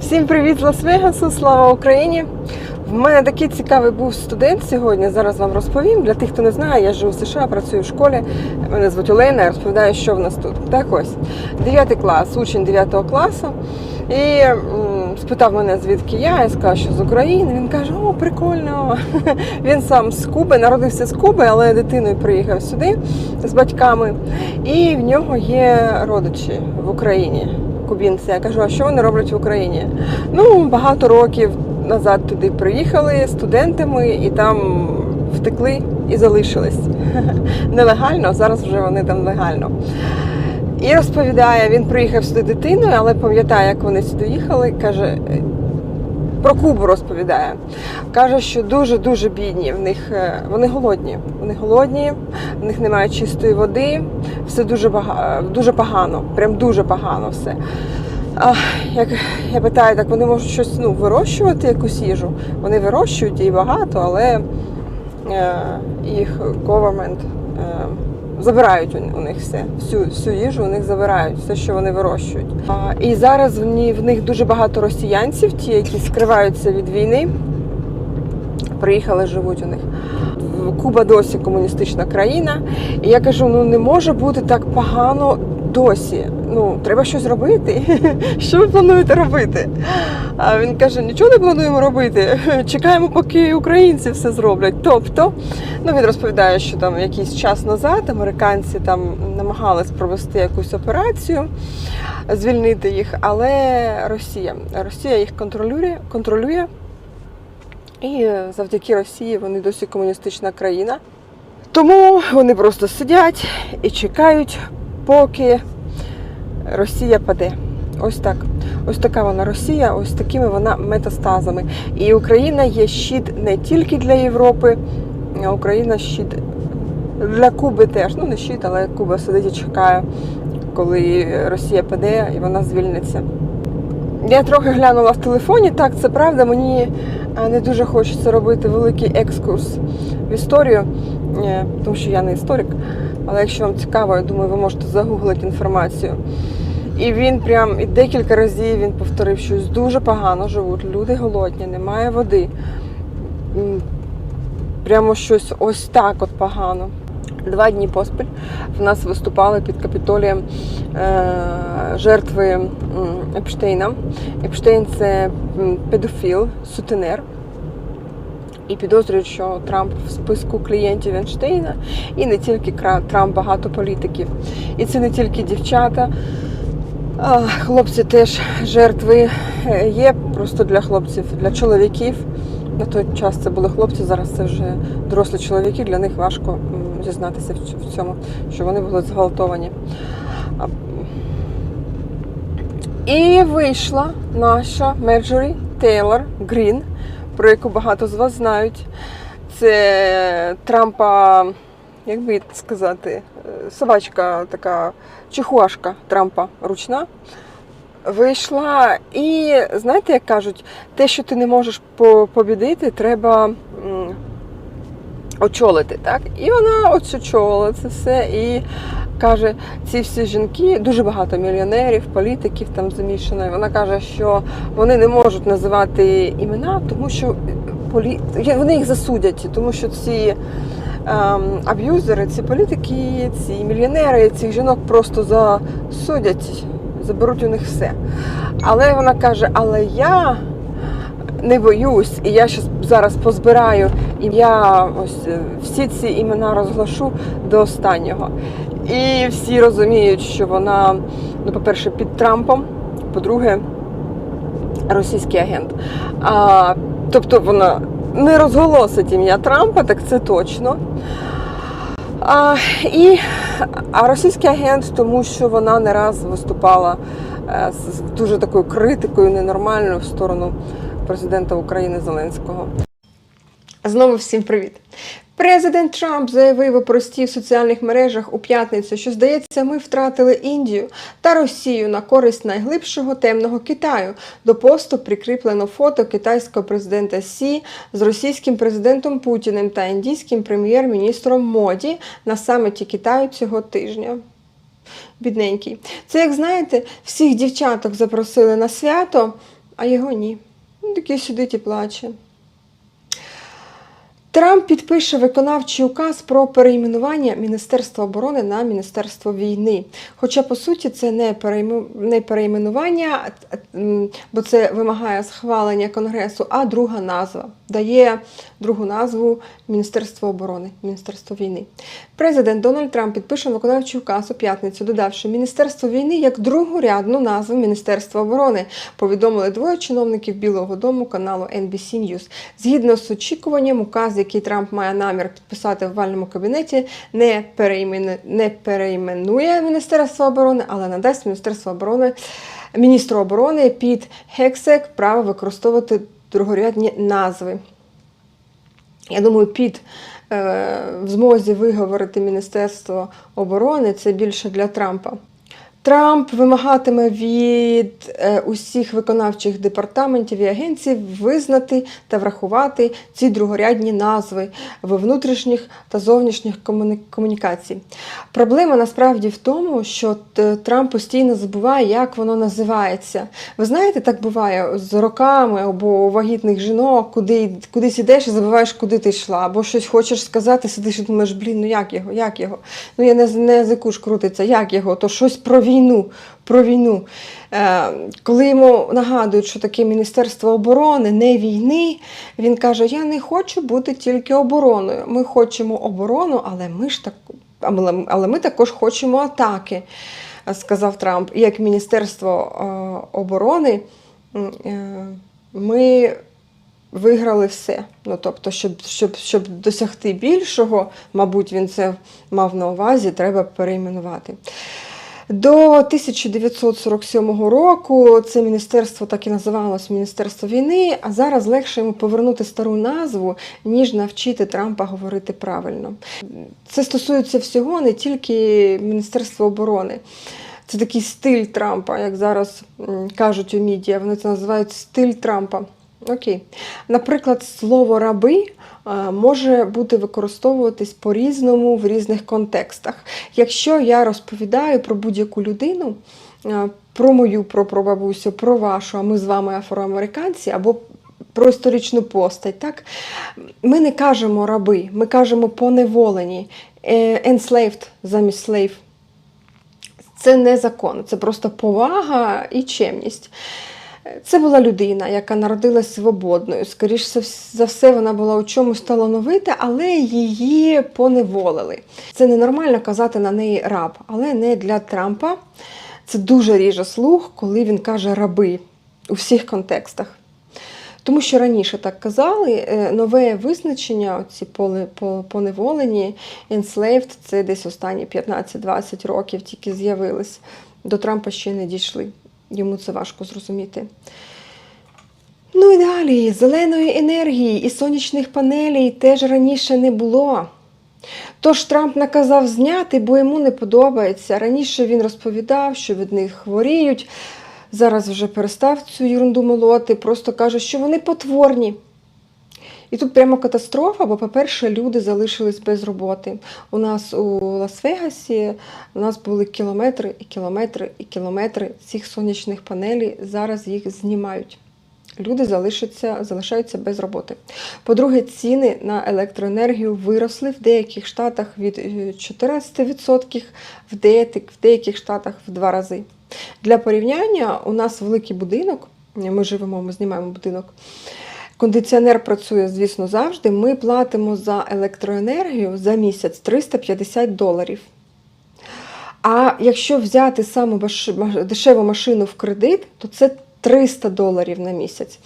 Всім привіт з Лас-Вегасу, слава Україні! В мене такий цікавий був студент сьогодні. Зараз вам розповім. Для тих, хто не знає, я живу в США, працюю в школі. Мене звуть Олена, я розповідаю, що в нас тут. Так ось, 9 клас, учень 9 класу. І спитав мене, звідки я. Я сказала, що з України. Він каже: О, прикольно. Він сам з Куби, народився з Куби, але дитиною приїхав сюди з батьками. І в нього є родичі в Україні. Кубінці. Я кажу, а що вони роблять в Україні? Ну, багато років назад туди приїхали студентами і там втекли і залишились. Нелегально, зараз вже вони там легально. І розповідає, він приїхав сюди дитиною, але пам'ятає, як вони сюди їхали. Каже, про Кубу розповідає. Каже, що дуже-дуже бідні. В них е, вони голодні. Вони голодні, в них немає чистої води, все дуже бага, дуже погано, прям дуже погано все. А, як я питаю, так вони можуть щось ну, вирощувати, якусь їжу. Вони вирощують і багато, але е, їх government е, забирають у, них все. Всю, всю їжу у них забирають, все, що вони вирощують. А, і зараз в, них дуже багато росіянців, ті, які скриваються від війни. Приїхали, живуть у них. Куба досі комуністична країна. І я кажу: ну не може бути так погано досі. Ну, треба щось робити. Що ви плануєте робити? А він каже: нічого не плануємо робити. Чекаємо, поки українці все зроблять. Тобто, ну він розповідає, що там якийсь час назад американці там намагались провести якусь операцію, звільнити їх, але Росія. Росія їх контролює, контролює. І завдяки Росії вони досі комуністична країна. Тому вони просто сидять і чекають, поки Росія паде. Ось так. Ось така вона Росія, ось такими вона метастазами. І Україна є щит не тільки для Європи, а Україна щит для Куби теж. Ну, не щит, але Куба сидить і чекає, коли Росія паде і вона звільниться. Я трохи глянула в телефоні, так, це правда, мені не дуже хочеться робити великий екскурс в історію, е, тому що я не історик. Але якщо вам цікаво, я думаю, ви можете загуглити інформацію. І він прям і декілька разів він повторив, що дуже погано живуть, люди голодні, немає води. Прямо щось ось так от погано. Два дні поспіль в нас виступали під капітолієм е, жертви Епштейна. Епштейн це педофіл, сутенер. І підозрюють, що Трамп в списку клієнтів Ейнштейна, і не тільки Трамп, багато політиків. І це не тільки дівчата. Хлопці теж жертви е, є просто для хлопців, для чоловіків. На той час це були хлопці, зараз це вже дорослі чоловіки. Для них важко м, зізнатися в цьому, що вони були зґвалтовані. І вийшла наша Мерджорі Тейлор Грін, про яку багато з вас знають. Це Трампа, як би сказати, е, собачка така чихуашка Трампа ручна. Вийшла, і знаєте, як кажуть, те, що ти не можеш побідити, треба очолити. Так? І вона очолила це все і каже, ці всі жінки, дуже багато мільйонерів, політиків там замішано. Вона каже, що вони не можуть називати імена, тому що полі... вони їх засудять, тому що ці ем, аб'юзери, ці політики, ці мільйонери, цих жінок просто засудять, заберуть у них все. Але вона каже: але я не боюсь, і я щас зараз позбираю, і я ось е, всі ці імена розглашу до останнього. І всі розуміють, що вона, ну, по-перше, під Трампом, по-друге, російський агент. А, тобто вона не розголосить ім'я Трампа, так це точно. А, і, а російський агент, тому що вона не раз виступала е, з з дуже такою критикою, ненормальною в сторону президента України Зеленського. Знову всім привіт. Президент Трамп заявив у прості в соціальних мережах у п'ятницю, що здається, ми втратили Індію та Росію на користь найглибшого темного Китаю. До посту прикріплено фото китайського президента Сі з російським президентом Путіним та індійським прем'єр-міністром Моді на саміті Китаю цього тижня. Бідненький. Це як знаєте, всіх дівчаток запросили на свято а його ні. Він такий сидить і плаче. Трамп підпише виконавчий указ про перейменування Міністерства оборони на Міністерство війни. Хоча, по суті, це не, не перейменування, бо це вимагає схвалення Конгресу, а друга назва. Дає другу назву Міністерство оборони, Міністерство війни. Президент Дональд Трамп підпише виконавчий указ у п'ятницю, додавши Міністерство війни як другорядну назву Міністерства оборони, повідомили двоє чиновників Білого Дому каналу NBC News. Згідно з очікуванням, указ, який Трамп має намір підписати в вальному кабінеті, не, переймену... не перейменує Міністерство оборони, але надасть Міністерство оборони міністру оборони під гексек право використовувати другорядні назви. Я думаю, під е, в змозі виговорити Міністерство оборони це більше для Трампа. Трамп вимагатиме від е, усіх виконавчих департаментів і агенцій визнати та врахувати ці другорядні назви в внутрішніх та зовнішніх комунікацій. Проблема насправді в тому, що Трамп постійно забуває, як воно називається. Ви знаєте, так буває з роками або вагітних жінок, куди кудись ідеш і забуваєш, куди ти йшла, або щось хочеш сказати, сидиш і думаєш, блін, ну як його, як його? Ну я не, не язику ж крутиться, як його? То щось про війну, про війну. Е, коли йому нагадують, що таке Міністерство оборони, не війни, він каже: Я не хочу бути тільки обороною. Ми хочемо оборону, але ми ж так, але, ми також хочемо атаки, е, сказав Трамп. І як Міністерство е, оборони ми виграли все. Ну, тобто, щоб, щоб, щоб досягти більшого, мабуть, він це мав на увазі, треба перейменувати. До 1947 року це міністерство так і називалось Міністерство війни, а зараз легше йому повернути стару назву, ніж навчити Трампа говорити правильно. Це стосується всього, не тільки Міністерства оборони. Це такий стиль Трампа, як зараз кажуть у медіа, вони це називають стиль Трампа. Окей. Наприклад, слово раби е, може бути використовуватись по-різному в різних контекстах. Якщо я розповідаю про будь-яку людину, е, про мою про прабабусю, про вашу, а ми з вами афроамериканці, або про історичну постать, так? ми не кажемо раби, ми кажемо поневолені, е, enslaved замість slave. Це не закон, це просто повага і чемність. Це була людина, яка народилась свободною. Скоріше за все, вона була у чомусь талановита, але її поневолили. Це ненормально казати на неї раб, але не для Трампа. Це дуже ріже слух, коли він каже раби у всіх контекстах. Тому що раніше так казали, е, нове визначення, ці поневолені, enslaved, це десь останні 15-20 років тільки з'явились. До Трампа ще не дійшли. Йому це важко зрозуміти. Ну і далі, зеленої енергії і сонячних панелей теж раніше не було. Тож Трамп наказав зняти, бо йому не подобається. Раніше він розповідав, що від них хворіють. Зараз вже перестав цю ерунду молоти, просто каже, що вони потворні. І тут прямо катастрофа, бо, по-перше, люди залишились без роботи. У нас у Лас-Вегасі у нас були кілометри і кілометри і кілометри цих сонячних панелей. Зараз їх знімають. Люди залишаться, залишаються без роботи. По-друге, ціни на електроенергію виросли в деяких штатах від е, 14%, в деяких штатах в два рази. Для порівняння, у нас великий будинок, ми живемо, ми знімаємо будинок. Кондиціонер працює, звісно, завжди. Ми платимо за електроенергію за місяць 350 доларів. А якщо взяти саму дешеву машину в кредит, то це 300 доларів на місяць.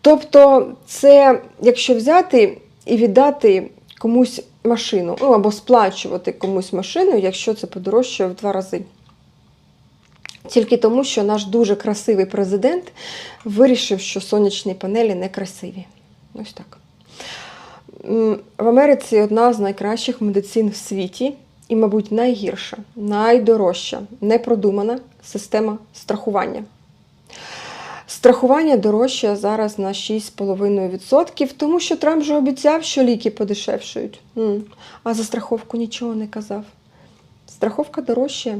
Тобто, це якщо взяти і віддати комусь машину, ну або сплачувати комусь машину, якщо це подорожчає в два рази. Тільки тому, що наш дуже красивий президент вирішив, що сонячні панелі не красиві. Ось так. В Америці одна з найкращих медицин в світі, і, мабуть, найгірша, найдорожча, непродумана система страхування. Страхування дорожче зараз на 6,5%, тому що Трамп же обіцяв, що ліки подешевшують. А за страховку нічого не казав. Страховка дорожче,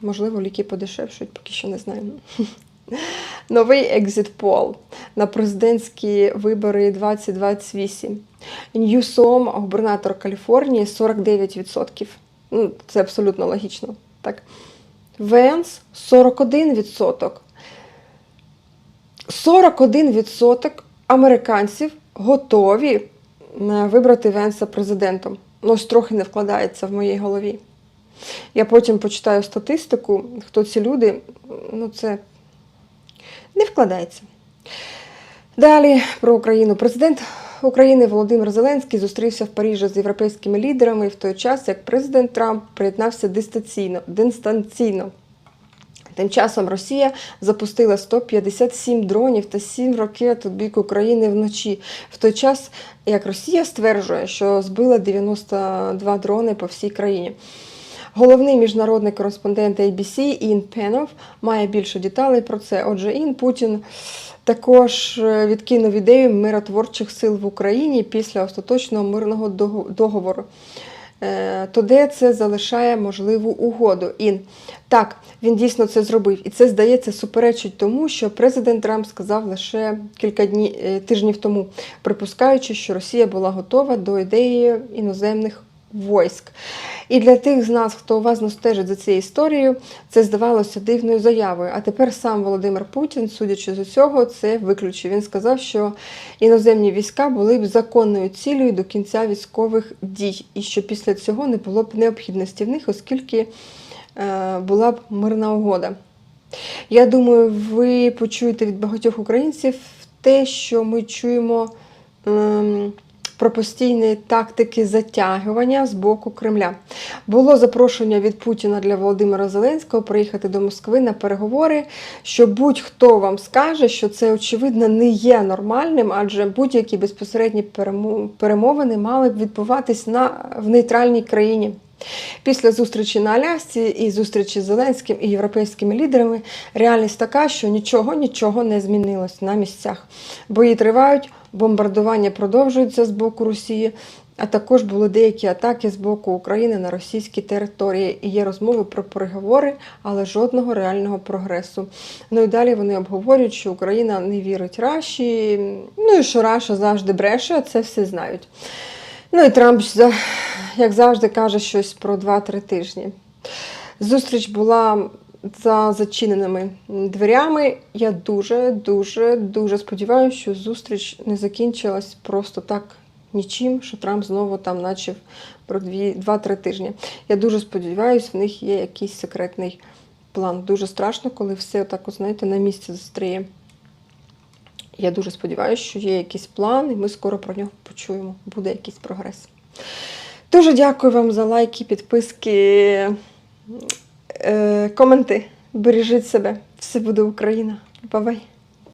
можливо, ліки подешевшують, поки що не знаємо. Новий екзит пол на президентські вибори 2028. Ньюсом, губернатор Каліфорнії, 49%. Ну, це абсолютно логічно. Так. Венс 41%. 41% американців готові е, вибрати Венса президентом. Ну, ось трохи не вкладається в моїй голові. Я потім почитаю статистику, хто ці люди, ну це не вкладається. Далі про Україну. Президент України Володимир Зеленський зустрівся в Парижі з європейськими лідерами в той час, як президент Трамп приєднався дистанційно. дистанційно. Тим часом Росія запустила 157 дронів та 7 ракет у бік України вночі. В той час, як Росія стверджує, що збила 92 дрони по всій країні. Головний міжнародний кореспондент ABC Ін Пенов має більше деталей про це. Отже, Ін Путін також е, відкинув ідею миротворчих сил в Україні після остаточного мирного договору. Е, То де це залишає можливу угоду. Ін так, він дійсно це зробив, і це здається суперечить тому, що президент Трамп сказав лише кілька дні е, тижнів тому, припускаючи, що Росія була готова до ідеї іноземних войск. І для тих з нас, хто уважно стежить за цією історією, це здавалося дивною заявою. А тепер сам Володимир Путін, судячи з усього, це виключив. Він сказав, що іноземні війська були б законною цілею до кінця військових дій, і що після цього не було б необхідності в них, оскільки е, була б мирна угода. Я думаю, ви почуєте від багатьох українців те, що ми чуємо ем, про постійні тактики затягування з боку Кремля. Було запрошення від Путіна для Володимира Зеленського приїхати до Москви на переговори, що будь-хто вам скаже, що це очевидно не є нормальним, адже будь-які безпосередні перемовини мали б відбуватись на в нейтральній країні. Після зустрічі на Алясці і зустрічі з Зеленським і європейськими лідерами реальність така, що нічого нічого не змінилось на місцях. Бої тривають, бомбардування продовжуються з боку Росії, а також були деякі атаки з боку України на російські території. І є розмови про переговори, але жодного реального прогресу. Ну і далі вони обговорюють, що Україна не вірить Раші, ну і що Раша завжди бреше, це всі знають. Ну і Трамп, як завжди, каже щось про 2-3 тижні. Зустріч була за зачиненими дверями. Я дуже, дуже, сподіваюся, що зустріч не закінчилась просто так нічим, що Трамп знову там начав про 2-3 тижні. Я дуже сподіваюся, в них є якийсь секретний план. Дуже страшно, коли все так, знаєте, на місці застріє. Я дуже сподіваюся, що є якийсь план, і ми скоро про нього почуємо. Буде якийсь прогрес. Дуже дякую вам за лайки, підписки, е, коменти. Бережіть себе. Все буде Україна. Бавай!